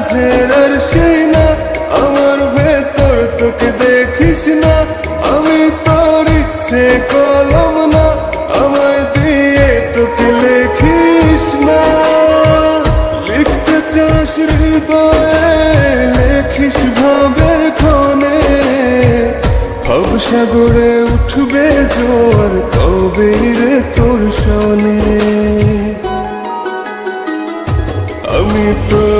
সাঝের আর আমার ভেতর তোকে দেখিস না। আমি তোর ইচ্ছে কলম না, আমায় দিয়ে তোকে লেখিস না। লিখতে চাস হৃদয়ে, লেখিস ভাবের ক্ষণে ভব সাগরে উঠবে জোর তবে রে তোর শোনে। আমি তোর